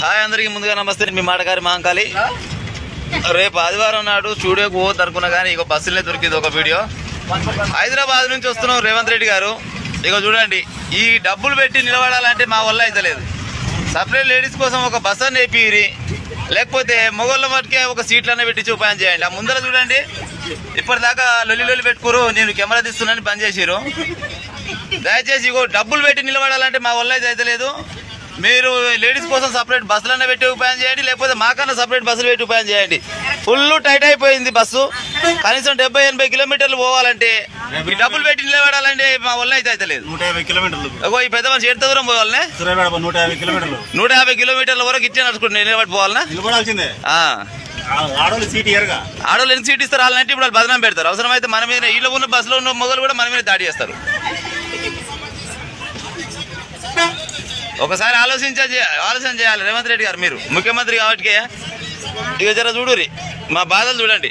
Hi అందరికీ ముందుగా నమస్తే మీ మాటగారి మహంకాళి. రేపు ఆదివారం నాడు స్టూడియోకి పోవద్దు అనుకున్నా కానీ ఇక బస్సులే దొరికింది ఒక వీడియో. హైదరాబాద్ నుంచి వస్తున్నాం రేవంత్ రెడ్డి గారు. ఇక చూడండి ఈ డబ్బులు పెట్టి నిలబడాలంటే మా వల్ల అయితే లేదు. సపరేట్ లేడీస్ కోసం ఒక బస్ అని వేపిరి. లేకపోతే మొగోళ్ళ మటుకే ఒక సీట్లనే పెట్టి ఉపాయం చేయండి. ఆ ముందర చూడండి ఇప్పటిదాకా లొల్లి లొల్లి పెట్టుకోరు నేను కెమెరా తీస్తున్నాను బంద్ చేసిరు దయచేసి ఇగో డబ్బులు పెట్టి నిలబడాలంటే మా వల్ల అయితే లేదు. మీరు లేడీస్ కోసం సపరేట్ బస్సులన్నా పెట్టి ఉపాయం చేయండి లేకపోతే మాకన్నా సపరేట్ బస్సులు పెట్టి ఉపాయం చేయండి. ఫుల్ టైట్ అయిపోయింది బస్సు. కనీసం డెబ్బై ఎనభై కిలోమీటర్లు పోవాలంటే డబ్బులు పెట్టి నిలబడాలంటే మా వల్ల అయితే అయితే లేదు. నూట యాభై కిలోమీటర్లు. అగో ఈ పెద్ద మనిషి ఎంత దూరం పోవాలనే? నూట యాభై కిలోమీటర్లు. నూట యాభై కిలోమీటర్ల వరకు ఇచ్చే నడుచుకుంటే నిలబడి పోవాలనా? నిలబడాల్సిందే. ఆడవాళ్ళు ఎన్ని సీట్ ఇస్తారు? వాళ్ళంటే ఇప్పుడు వాళ్ళు బదనాం పెడతారు. అవసరమైతే మన మీద ఇళ్ళ ఉన్న బస్సులో ఉన్న మొగలు కూడా మన మీద దాడి చేస్తారు. ఒకసారి ఆలోచించ ఆలోచన చేయాలి. రేవంత్ రెడ్డి గారు మీరు ముఖ్యమంత్రి కాబట్టి ఇక జర చూడురి మా బాధలు చూడండి.